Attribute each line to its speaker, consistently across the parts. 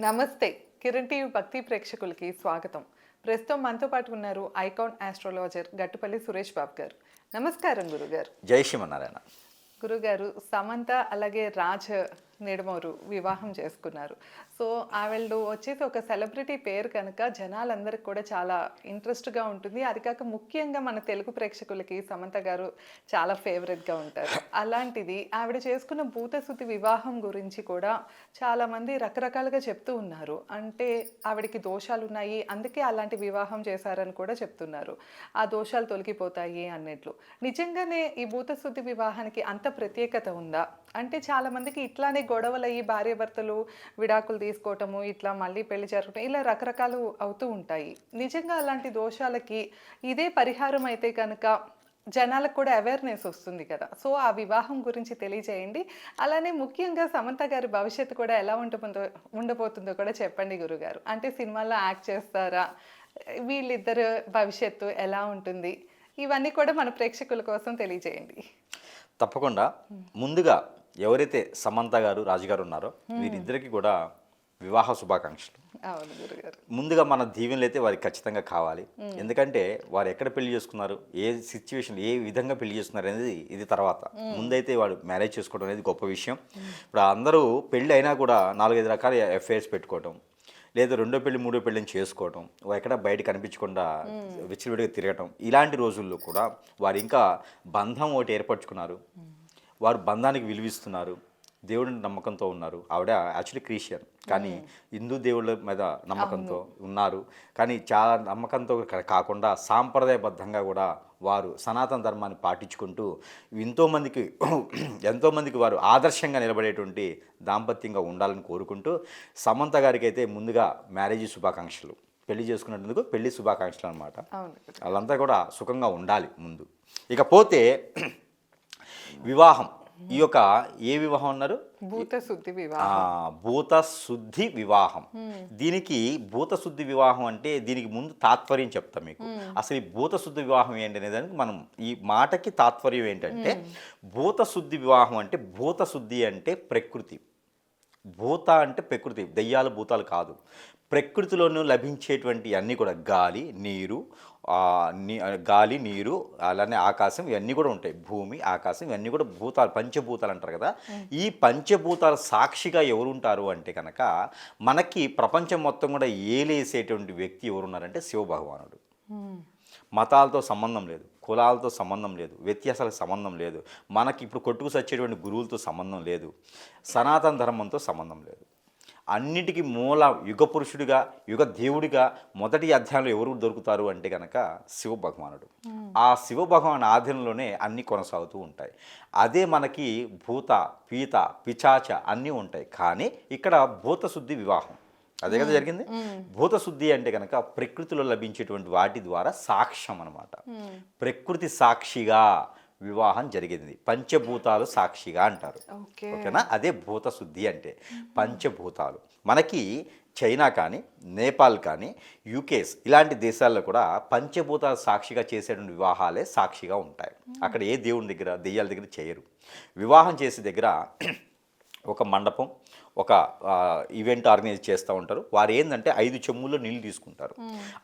Speaker 1: నమస్తే కిరణ్ టీవీ భక్తి ప్రేక్షకులకి స్వాగతం. ప్రస్తుతం మనతో పాటు ఉన్నారు ఐకాన్ ఆస్ట్రాలజర్ గట్టుపల్లి సురేష్ బాబు గారు. నమస్కారం గురుగారు.
Speaker 2: జై శ్రీమన్నారాయణ.
Speaker 1: గురుగారు సమంత అలాగే రాజ్ నిడమూరు వివాహం చేసుకున్నారు. సో ఆవిళ్ళు వచ్చేసి ఒక సెలబ్రిటీ పేరు కనుక జనాలందరికి కూడా చాలా ఇంట్రెస్ట్గా ఉంటుంది. అది కాక ముఖ్యంగా మన తెలుగు ప్రేక్షకులకి సమంత గారు చాలా ఫేవరెట్గా ఉంటారు. అలాంటిది ఆవిడ చేసుకున్న భూతశుద్ధి వివాహం గురించి కూడా చాలామంది రకరకాలుగా చెప్తూ ఉన్నారు. అంటే ఆవిడకి దోషాలు ఉన్నాయి అందుకే అలాంటి వివాహం చేశారని కూడా చెప్తున్నారు. ఆ దోషాలు తొలగిపోతాయి అన్నట్లు. నిజంగానే ఈ భూతశుద్ధి వివాహానికి అంత ప్రత్యేకత ఉందా? అంటే చాలా మందికి ఇట్లానే గొడవలు అయ్యి భార్యాభర్తలు విడాకులు తీసుకోవటము ఇట్లా మళ్ళీ పెళ్ళి జరగటం ఇలా రకరకాలు అవుతూ ఉంటాయి. నిజంగా అలాంటి దోషాలకి ఇదే పరిహారం అయితే కనుక జనాలకు కూడా అవేర్నెస్ వస్తుంది కదా. సో ఆ వివాహం గురించి తెలియజేయండి. అలానే ముఖ్యంగా సమంత గారి భవిష్యత్తు కూడా ఎలా ఉంటుందో ఉండబోతుందో కూడా చెప్పండి గురుగారు. అంటే సినిమాల్లో యాక్ట్ చేస్తారా? వీళ్ళిద్దరు భవిష్యత్తు ఎలా ఉంటుంది? ఇవన్నీ కూడా మన ప్రేక్షకుల కోసం తెలియజేయండి.
Speaker 2: తప్పకుండా. ముందుగా ఎవరైతే సమంత గారు రాజుగారు ఉన్నారో వీరిద్దరికి కూడా వివాహ శుభాకాంక్షలు. ముందుగా మన దీవెనలు అయితే వారికి ఖచ్చితంగా కావాలి. ఎందుకంటే వారు ఎక్కడ పెళ్ళి చేసుకున్నారు ఏ సిచ్యువేషన్ ఏ విధంగా పెళ్ళి చేసుకున్నారు అనేది ఇది తర్వాత. ముందైతే వాడు మ్యారేజ్ చేసుకోవడం అనేది గొప్ప విషయం. ఇప్పుడు అందరూ పెళ్ళి అయినా కూడా నాలుగైదు రకాల ఎఫ్ఐఆర్స్ పెట్టుకోవటం లేదా రెండో పెళ్ళి మూడో పెళ్ళిని చేసుకోవటం ఎక్కడ బయట కనిపించకుండా విచ్చలవిడిగా తిరగటం ఇలాంటి రోజుల్లో కూడా వారు ఇంకా బంధం ఒకటి ఏర్పరచుకున్నారు. వారు బంధానికి విలువిస్తున్నారు. దేవుడి నమ్మకంతో ఉన్నారు. ఆవిడ యాక్చువల్లీ క్రిస్టియన్. కానీ హిందూ దేవుళ్ళ మీద నమ్మకంతో ఉన్నారు. కానీ చాలా నమ్మకంతో కాకుండా సాంప్రదాయబద్ధంగా కూడా వారు సనాతన ధర్మాన్ని పాటించుకుంటూ ఎంతోమందికి ఎంతోమందికి వారు ఆదర్శంగా నిలబడేటువంటి దాంపత్యంగా ఉండాలని కోరుకుంటూ సమంత గారికి అయితే ముందుగా మ్యారేజ్ శుభాకాంక్షలు. పెళ్ళి చేసుకున్నందుకు పెళ్ళి శుభాకాంక్షలు అనమాట వాళ్ళంతా కూడా సుఖంగా ఉండాలి ముందు. ఇకపోతే వివాహం. ఈ యొక్క ఏ వివాహం అన్నారు?
Speaker 1: భూత శుద్ధి వివాహం.
Speaker 2: భూత శుద్ధి వివాహం. దీనికి భూత శుద్ధి వివాహం అంటే దీనికి ముందు తాత్పర్యం చెప్తాం మీకు. అసలు ఈ భూత శుద్ధి వివాహం ఏంటి అనే దానికి మనం ఈ మాటకి తాత్పర్యం ఏంటంటే భూత శుద్ధి వివాహం అంటే భూత శుద్ధి అంటే ప్రకృతి. భూత అంటే ప్రకృతి దయ్యాలు భూతాలు కాదు. ప్రకృతిలోనూ లభించేటువంటి అన్నీ కూడా గాలి నీరు గాలి నీరు అలానే ఆకాశం ఇవన్నీ కూడా ఉంటాయి. భూమి ఆకాశం ఇవన్నీ కూడా భూతాలు పంచభూతాలు అంటారు కదా. ఈ పంచభూతాల సాక్షిగా ఎవరు ఉంటారు అంటే కనుక మనకి ప్రపంచం మొత్తం కూడా ఏలేసేటువంటి వ్యక్తి ఎవరున్నారంటే శివభగవానుడు. మతాలతో సంబంధం లేదు కులాలతో సంబంధం లేదు వ్యత్యాసాలకు సంబంధం లేదు మనకి ఇప్పుడు కొట్టుకు సచ్చేటువంటి గురువులతో సంబంధం లేదు సనాతన ధర్మంతో సంబంధం లేదు. అన్నిటికీ మూల యుగ పురుషుడిగా యుగ దేవుడిగా మొదటి అధ్యాయంలో ఎవరు దొరుకుతారు అంటే కనుక శివ భగవానుడు ఆ శివ భగవాన్ ఆధీనంలోనే అన్నీ కొనసాగుతూ ఉంటాయి. అదే మనకి భూత పీత పిచాచ అన్నీ ఉంటాయి. కానీ ఇక్కడ భూత శుద్ధి వివాహం. అదే కదా జరిగింది? భూత శుద్ధి అంటే కనుక ప్రకృతిలో లభించేటువంటి వాటి ద్వారా సాక్ష్యం అన్నమాట. ప్రకృతి సాక్షిగా వివాహం జరిగింది. పంచభూతాలు సాక్షిగా అంటారు.
Speaker 1: ఓకే.
Speaker 2: ఓకేనా? అదే భూత శుద్ధి అంటే పంచభూతాలు. మనకి చైనా కానీ నేపాల్ కానీ యూకేస్ ఇలాంటి దేశాల్లో కూడా పంచభూతాలు సాక్షిగా చేసేటువంటి వివాహాలే సాక్షిగా ఉంటాయి. అక్కడ ఏ దేవుని దగ్గర దెయ్యాల దగ్గర చేయరు. వివాహం చేసే దగ్గర ఒక మండపం ఒక ఈవెంట్ ఆర్గనైజ్ చేస్తూ ఉంటారు. వారు ఏంటంటే ఐదు చెమ్ముల్లో నీళ్ళు తీసుకుంటారు.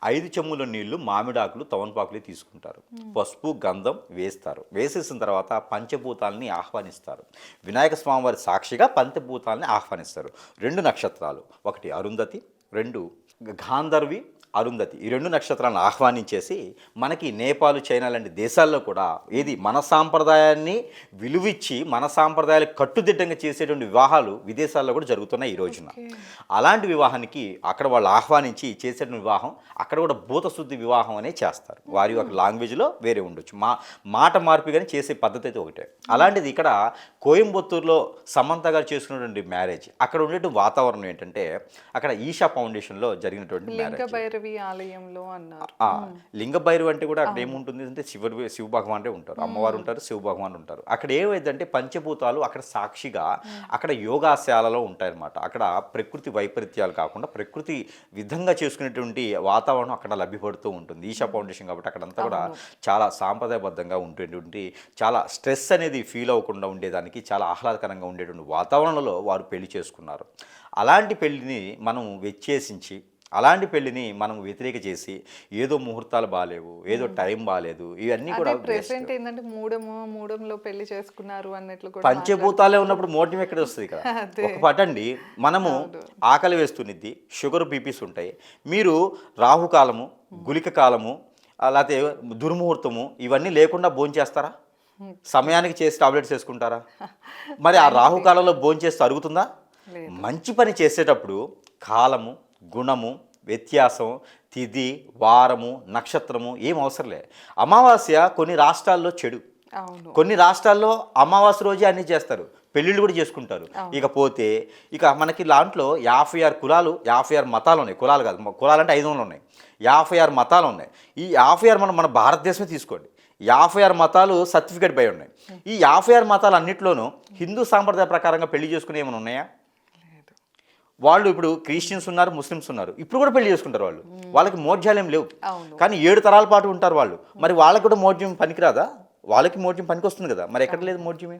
Speaker 2: ఐదు చెమ్ముల నీళ్ళు మామిడాకులు తవనపాకులు తీసుకుంటారు. పసుపు గంధం వేస్తారు. వేసేసిన తర్వాత పంచభూతాలని ఆహ్వానిస్తారు. వినాయక స్వామివారి సాక్షిగా పంచభూతాలని ఆహ్వానిస్తారు. రెండు నక్షత్రాలు. ఒకటి అరుంధతి రెండు గాంధర్వి అరుంధతి. ఈ రెండు నక్షత్రాలను ఆహ్వానించేసి మనకి నేపాల్ చైనా లాంటి దేశాల్లో కూడా ఏది మన సాంప్రదాయాన్ని విలువిచ్చి మన సాంప్రదాయాలు కట్టుదిట్టంగా చేసేటువంటి వివాహాలు విదేశాల్లో కూడా జరుగుతున్నాయి ఈ రోజున. అలాంటి వివాహానికి అక్కడ వాళ్ళు ఆహ్వానించి చేసేటువంటి వివాహం అక్కడ కూడా భూత శుద్ధి వివాహం అనే చేస్తారు. వారి యొక్క లాంగ్వేజ్లో వేరే ఉండొచ్చు. మా మాట మార్పు కానీ చేసే పద్ధతి అయితే ఒకటే. అలాంటిది ఇక్కడ కోయంబత్తూరులో సమంత గారు చేసుకున్నటువంటి మ్యారేజ్ అక్కడ ఉండేటువంటి వాతావరణం ఏంటంటే అక్కడ ఈషా ఫౌండేషన్లో జరిగినటువంటి మ్యారేజ్.
Speaker 1: భైరవి ఆలయంలో అన్నారు.
Speaker 2: లింగ భైరవి అంటే కూడా అక్కడ ఏముంటుంది అంటే శివుడు శివ భగవానుడే ఉంటారు. అమ్మవారు ఉంటారు శివ భగవాన్ ఉంటారు. అక్కడ ఏమైందంటే పంచభూతాలు అక్కడ సాక్షిగా అక్కడ యోగాశాలలో ఉంటాయన్నమాట. అక్కడ ప్రకృతి వైపరీత్యాలు కాకుండా ప్రకృతి విధంగా చేసుకునేటువంటి వాతావరణం అక్కడ లభ్యపడుతూ ఉంటుంది. ఈషా ఫౌండేషన్ కాబట్టి అక్కడంతా కూడా చాలా సాంప్రదాయబద్ధంగా ఉండేటువంటి చాలా స్ట్రెస్ అనేది ఫీల్ అవ్వకుండా ఉండేదానికి చాలా ఆహ్లాదకరంగా ఉండేటువంటి వాతావరణంలో వారు పెళ్ళి చేసుకున్నారు. అలాంటి పెళ్ళిని మనం వెచ్చేసించి అలాంటి పెళ్ళిని మనం వ్యతిరేక చేసి ఏదో ముహూర్తాలు బాగాలేవు ఏదో టైం బాగాలేదు ఇవన్నీ కూడా
Speaker 1: ప్రెసెంట్ ఏంటంటే మూడము మూడంలో పెళ్ళి చేసుకున్నారు అన్నట్లు కూడా
Speaker 2: పంచభూతాలే ఉన్నప్పుడు మోటం ఎక్కడ వస్తుంది ఇక్కడ?
Speaker 1: అదే.
Speaker 2: ఒక పటండి మనము ఆకలి వేస్తున్నిద్ది షుగర్ బీపీస్ ఉంటాయి. మీరు రాహుకాలము గులిక కాలము లేకపోతే దుర్ముహూర్తము ఇవన్నీ లేకుండా భోంచేస్తారా సమయానికి చేసి టాబ్లెట్స్ వేసుకుంటారా? మరి ఆ రాహుకాలంలో భోంచేస్తే అరుగుతుందా? మంచి పని చేసేటప్పుడు కాలము గుణము వ్యత్యాసం తిథి వారము నక్షత్రము ఏం అవసరం లే. అమావాస్య కొన్ని రాష్ట్రాల్లో చెడు. కొన్ని రాష్ట్రాల్లో అమావాస్య రోజే అన్ని చేస్తారు. పెళ్ళిళ్ళు కూడా చేసుకుంటారు. ఇకపోతే ఇక మనకి దాంట్లో యాభై ఆరు కులాలు యాభై ఆరు మతాలు ఉన్నాయి. కులాలు కాదు. కులాలు అంటే ఐదు వందలు ఉన్నాయి. యాభై ఆరు మతాలు ఉన్నాయి. ఈ యాభై ఆరు మనం మన భారతదేశమే తీసుకోండి. యాభై ఆరు మతాలు సర్టిఫికేట్ పై ఉన్నాయి. ఈ యాభై ఆరు మతాలు అన్నింటిలోనూ హిందూ సాంప్రదాయ ప్రకారంగా పెళ్ళి చేసుకునే ఏమైనా ఉన్నాయా?
Speaker 1: లేదు
Speaker 2: వాళ్ళు ఇప్పుడు క్రిస్టియన్స్ ఉన్నారు ముస్లిమ్స్ ఉన్నారు. ఇప్పుడు కూడా పెళ్ళి చేసుకుంటారు వాళ్ళు. వాళ్ళకి మోడ్యాలేం లేవు. కానీ ఏడు తరాల పాటు ఉంటారు వాళ్ళు. మరి వాళ్ళకి కూడా మోడ్యం పనికిరాదా? వాళ్ళకి మోడ్యం పనికి వస్తుంది కదా. మరి ఎక్కడ లేదు మోడ్యమే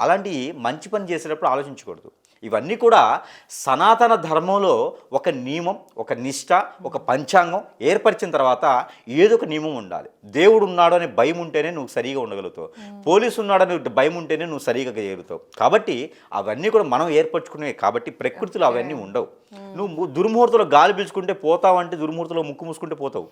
Speaker 2: అలాంటి మంచి పని చేసేటప్పుడు ఆలోచించకూడదు. ఇవన్నీ కూడా సనాతన ధర్మంలో ఒక నియమం ఒక నిష్ట ఒక పంచాంగం ఏర్పరిచిన తర్వాత ఏదో ఒక నియమం ఉండాలి. దేవుడు ఉన్నాడు అనే భయం ఉంటేనే నువ్వు సరిగా ఉండగలుగుతావు. పోలీసు ఉన్నాడని భయం ఉంటేనే నువ్వు సరిగా చేయగలుగుతావు. కాబట్టి అవన్నీ కూడా మనం ఏర్పరచుకునే కాబట్టి ప్రకృతిలో అవన్నీ ఉండవు. నువ్వు దుర్ముహూర్తంలో గాలి పీల్చుకుంటే పోతావు అంటే దుర్ముహూర్తంలో ముక్కు మూసుకుంటే పోతావు.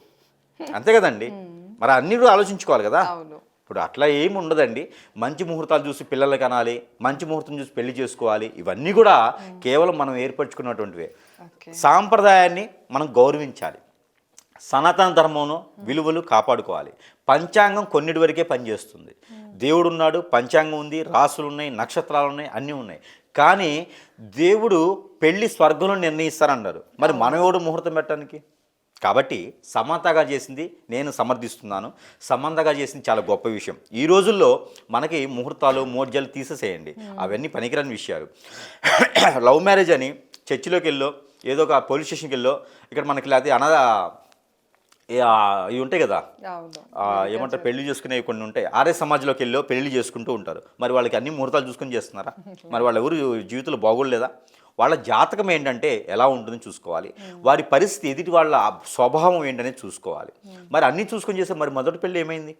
Speaker 2: అంతే కదండి? మరి అన్ని కూడా ఆలోచించుకోవాలి కదా?
Speaker 1: అవును.
Speaker 2: ఇప్పుడు అట్లా ఏమి ఉండదండి. మంచి ముహూర్తాలు చూసి పిల్లలు కనాలి మంచి ముహూర్తం చూసి పెళ్ళి చేసుకోవాలి ఇవన్నీ కూడా కేవలం మనం ఏర్పరచుకున్నటువంటివే. సాంప్రదాయాన్ని మనం గౌరవించాలి. సనాతన ధర్మంలో విలువలు కాపాడుకోవాలి. పంచాంగం కొన్నిటి వరకే పనిచేస్తుంది. దేవుడు ఉన్నాడు పంచాంగం ఉంది రాసులు ఉన్నాయి నక్షత్రాలు ఉన్నాయి అన్నీ ఉన్నాయి. కానీ దేవుడు పెళ్ళి స్వర్గంలో నిర్ణయిస్తారన్నారు. మరి మనం ఎవడు ముహూర్తం పెట్టడానికి? కాబట్టి సమంతగా చేసింది నేను సమర్థిస్తున్నాను. సమంతగా చేసింది చాలా గొప్ప విషయం. ఈ రోజుల్లో మనకి ముహూర్తాలు మోర్జాలు తీసేసేయండి. అవన్నీ పనికిరాని విషయాలు. లవ్ మ్యారేజ్ అని చర్చిలోకి వెళ్ళో ఏదో ఒక పోలీస్ స్టేషన్కి వెళ్ళో ఇక్కడ మనకి లేకపోతే ఆ, ఇవి ఉంటాయి కదా? ఏమంటారు? పెళ్ళి చేసుకునేవి కొన్ని ఉంటాయి. ఆర్య సమాజ్లోకి వెళ్ళో పెళ్ళి చేసుకుంటూ ఉంటారు. మరి వాళ్ళకి అన్ని ముహూర్తాలు చూసుకొని చేస్తున్నారా? మరి వాళ్ళ ఎవరు జీవితంలో బాగోలేదా? వాళ్ళ జాతకం ఏంటంటే ఎలా ఉంటుందని చూసుకోవాలి. వారి పరిస్థితి ఎదుటి వాళ్ళ స్వభావం ఏంటనేది చూసుకోవాలి. మరి అన్నీ చూసుకొని చేస్తే మరి మొదటి పెళ్ళి ఏమైంది?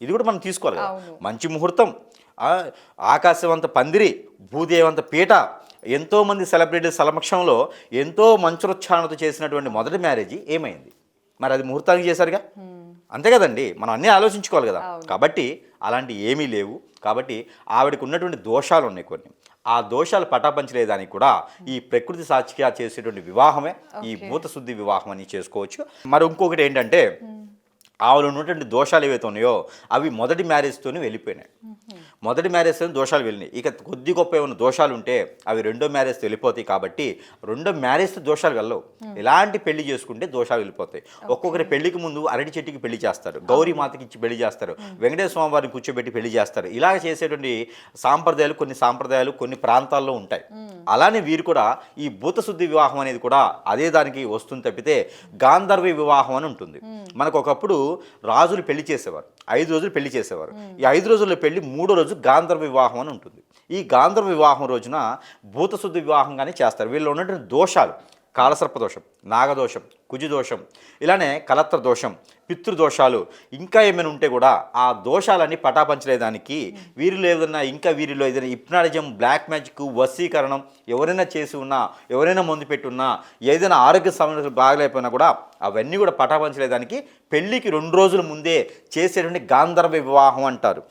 Speaker 2: ఇది కూడా మనం తీసుకోవాలి కదా. మంచి ముహూర్తం ఆ, ఆకాశవంత పందిరి భూదేవంత పీట ఎంతోమంది సెలబ్రిటీ సమక్షంలో ఎంతో మంచురోచ్చారణతో చేసినటువంటి మొదటి మ్యారేజ్ ఏమైంది? మరి అది ముహూర్తానికి చేశారుగా? అంతే కదండి. మనం అన్నీ ఆలోచించుకోవాలి కదా. కాబట్టి అలాంటి ఏమీ లేవు. కాబట్టి ఆవిడకు ఉన్నటువంటి దోషాలు ఉన్నాయి కొన్ని. ఆ దోషాలు పటాపంచలేదానికి కూడా ఈ ప్రకృతి సాక్షిగా చేసేటువంటి వివాహమే ఈ భూత శుద్ధి వివాహం అని చేసుకోవచ్చు. మరి ఇంకొకటి ఏంటంటే ఆవిడ ఉన్నటువంటి దోషాలు ఏవైతే ఉన్నాయో అవి మొదటి మ్యారేజ్తోనే వెళ్ళిపోయినాయి. మొదటి మ్యారేజ్తో దోషాలు వెళ్ళినాయి. ఇక కొద్ది గొప్ప ఏమైనా దోషాలు ఉంటే అవి రెండో మ్యారేజ్తో వెళ్ళిపోతాయి కాబట్టి రెండో మ్యారేజ్తో దోషాలు వెళ్ళవు. ఎలాంటి పెళ్ళి చేసుకుంటే దోషాలు వెళ్ళిపోతాయి. ఒక్కొక్కరి పెళ్ళికి ముందు అరటి చెట్టుకి పెళ్ళి చేస్తారు. గౌరీ మాతకి ఇచ్చి పెళ్ళి చేస్తారు. వెంకటేశ్వర స్వామి వారిని కూర్చోబెట్టి పెళ్ళి చేస్తారు. ఇలాగ చేసేటువంటి సాంప్రదాయాలు కొన్ని సాంప్రదాయాలు కొన్ని ప్రాంతాల్లో ఉంటాయి. అలానే వీరు కూడా ఈ భూతశుద్ధి వివాహం అనేది కూడా అదే దానికి వస్తుంది తప్పితే గాంధర్వ వివాహం అని ఉంటుంది. మనకు ఒకప్పుడు రాజులు పెళ్ళి చేసేవారు. ఐదు రోజులు పెళ్ళి చేసేవారు. ఈ ఐదు రోజుల్లో పెళ్ళి మూడో రోజు గాంధర్వ వివాహం అని ఉంటుంది. ఈ గాంధర్వ వివాహం రోజున భూతశుద్ధి వివాహంగానే చేస్తారు. వీళ్ళు ఉన్నటువంటి దోషాలు కాలసర్పదోషం నాగదోషం కుజిదోషం ఇలానే కలత్ర దోషం పితృదోషాలు ఇంకా ఏమైనా ఉంటే కూడా ఆ దోషాలన్నీ పటాపంచలేదానికి వీరిలో ఏదైనా ఇంకా వీరిలో ఏదైనా ఇప్నాడిజం బ్లాక్ మ్యాజిక్ వశీకరణం ఎవరైనా చేసి ఉన్నా ఎవరైనా మందు పెట్టున్నా ఏదైనా ఆరోగ్య సమస్యలు బాగలేకపోయినా కూడా అవన్నీ కూడా పటాపంచలేదానికి పెళ్ళికి రెండు రోజుల ముందే చేసేటువంటి గాంధర్వ వివాహం అంటారు.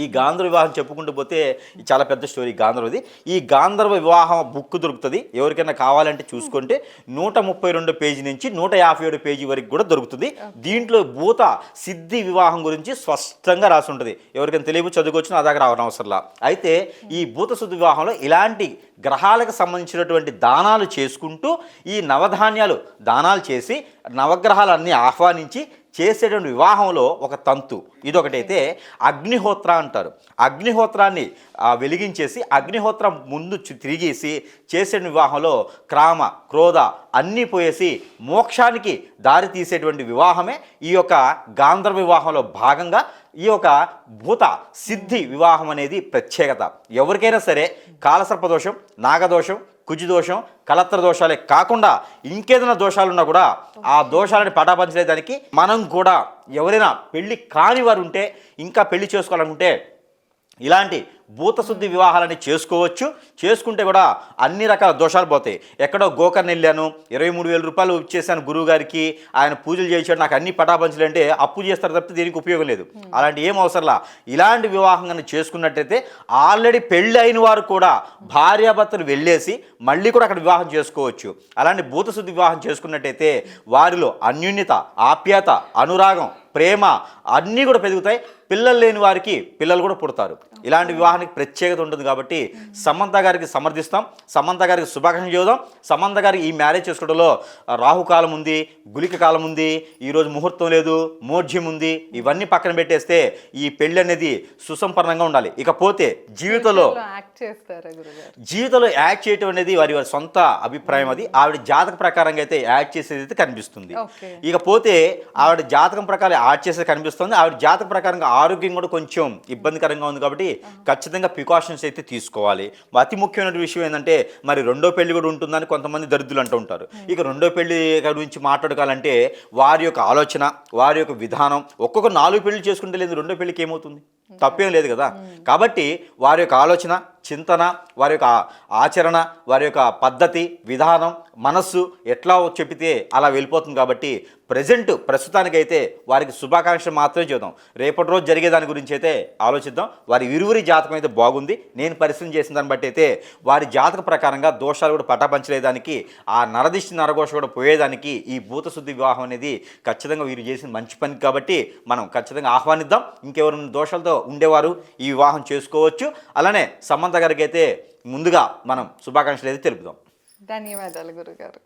Speaker 2: ఈ గాంధర్వ వివాహం చెప్పుకుంటూ పోతే చాలా పెద్ద స్టోరీ గాంధర్వది. ఈ గాంధర్వ వివాహం బుక్ దొరుకుతుంది. ఎవరికైనా కావాలంటే చూసుకుంటే నూట ముప్పై రెండు పేజీ నుంచి నూట యాభై ఏడు పేజీ వరకు కూడా దొరుకుతుంది. దీంట్లో భూత సిద్ధి వివాహం గురించి స్పష్టంగా రాసి ఉంటుంది ఎవరికైనా తెలియదు చదువుకోవచ్చు నా దగ్గర రావడం అవసరంలా. అయితే ఈ భూత శుద్ధి వివాహంలో ఇలాంటి గ్రహాలకు సంబంధించినటువంటి దానాలు చేసుకుంటూ ఈ నవధాన్యాలు దానాలు చేసి నవగ్రహాలన్నీ ఆహ్వానించి చేసేటువంటి వివాహంలో ఒక తంతు. ఇదొకటైతే అగ్నిహోత్ర అంటారు. అగ్నిహోత్రాన్ని వెలిగించేసి అగ్నిహోత్రం ముందు తిరిగేసి చేసే వివాహంలో క్రామ క్రోధ అన్నీ పోయేసి మోక్షానికి దారి తీసేటువంటి వివాహమే ఈ యొక్క గాంధర్వ వివాహంలో భాగంగా ఈ యొక్క భూత సిద్ధి వివాహం అనేది ప్రత్యేకత. ఎవరికైనా సరే కాలసర్పదోషం నాగదోషం కుజుదోషం కలత్ర దోషాలే కాకుండా ఇంకేదైనా దోషాలున్నా కూడా ఆ దోషాలని పటాపంచలేదానికి మనం కూడా ఎవరైనా పెళ్ళి కాని వారు ఉంటే ఇంకా పెళ్ళి చేసుకోవాలనుకుంటే ఇలాంటి భూతశుద్ధి వివాహాలని చేసుకోవచ్చు. చేసుకుంటే కూడా అన్ని రకాల దోషాలు పోతాయి. ఎక్కడో గోకర్ణ వెళ్ళాను ఇరవై మూడు వేల రూపాయలు ఇచ్చేసాను గురువు గారికి ఆయన పూజలు చేయించాడు నాకు అన్ని పటాపంచలు అంటే అప్పు చేస్తారు తప్పితే దీనికి ఉపయోగం లేదు. అలాంటి ఏం అవసరంలా ఇలాంటి వివాహం కానీ చేసుకున్నట్టయితే ఆల్రెడీ పెళ్ళి అయిన వారు కూడా భార్యాభర్తలు వెళ్ళేసి మళ్ళీ కూడా అక్కడ వివాహం చేసుకోవచ్చు. అలాంటి భూతశుద్ధి వివాహం చేసుకున్నట్టయితే వారిలో అన్యోన్యత ఆప్యాయత అనురాగం ప్రేమ అన్నీ కూడా పెరుగుతాయి. పిల్లలు లేని వారికి పిల్లలు కూడా పుడతారు. ఇలాంటి వివాహానికి ప్రత్యేకత ఉంటుంది కాబట్టి సమంత గారికి సమర్థిస్తాం. సమంత గారికి శుభాకాంక్షలు చెబుదాం. సమంత గారికి ఈ మ్యారేజ్ చేసుకోవడంలో రాహుకాలం ఉంది గులిక కాలం ఉంది ఈరోజు ముహూర్తం లేదు మోఢ్యం ఉంది. ఇవన్నీ పక్కన పెట్టేస్తే ఈ పెళ్ళి అనేది సుసంపన్నంగా ఉండాలి. ఇకపోతే జీవితంలో
Speaker 1: యాక్ట్ చేస్తారా గురుగారు?
Speaker 2: జీవితంలో యాక్ట్ చేయటం అనేది వారి వారి సొంత అభిప్రాయం అది. ఆవిడ జాతక ప్రకారంగా అయితే యాక్ట్ చేసేది అయితే కనిపిస్తుంది. ఇకపోతే ఆవిడ జాతకం ప్రకారం చేసేది కనిపిస్తుంది. ఆవిడ జాతక ప్రకారంగా ఆరోగ్యం కూడా కొంచెం ఇబ్బందికరంగా ఉంది కాబట్టి ఖచ్చితంగా ప్రికాషన్స్ అయితే తీసుకోవాలి. అతి ముఖ్యమైన విషయం ఏంటంటే మరి రెండో పెళ్ళి కూడా ఉంటుందని కొంతమంది దరిద్రులు అంటూ ఉంటారు. ఇక రెండో పెళ్ళి గురించి మాట్లాడుకోవాలంటే వారి యొక్క ఆలోచన వారి యొక్క విధానం ఒక్కొక్క నాలుగు పెళ్ళి చేసుకుంటే లేదు రెండో పెళ్ళికి ఏమవుతుంది? తప్పేం లేదు కదా. కాబట్టి వారి యొక్క ఆలోచన చింతన వారి యొక్క ఆచరణ వారి యొక్క పద్ధతి విధానం మనస్సు ఎట్లా చెప్పితే అలా వెళ్ళిపోతుంది కాబట్టి ప్రజెంట్ ప్రస్తుతానికైతే వారికి శుభాకాంక్షలు మాత్రమే చూద్దాం రేపటి రోజు జరిగే దాని గురించి అయితే ఆలోచిద్దాం. వారి ఇరువురి జాతకం అయితే బాగుంది. నేను పరిశీలన చేసిన దాన్ని బట్టి అయితే వారి జాతక ప్రకారంగా దోషాలు కూడా పటాపంచలేదానికి ఆ నరదిష్టి నరఘోష కూడా పోయేదానికి ఈ భూతశుద్ధి వివాహం అనేది ఖచ్చితంగా వీరు చేసిన మంచి పని కాబట్టి మనం ఖచ్చితంగా ఆహ్వానిద్దాం. ఇంకెవరైనా దోషాలతో ఉండేవారు ఈ వివాహం చేసుకోవచ్చు. అలానే సమంత గారికి అయితే ముందుగా మనం శుభాకాంక్షలు అయితే తెలుపుదాం.
Speaker 1: ధన్యవాదాలు గురుగారు.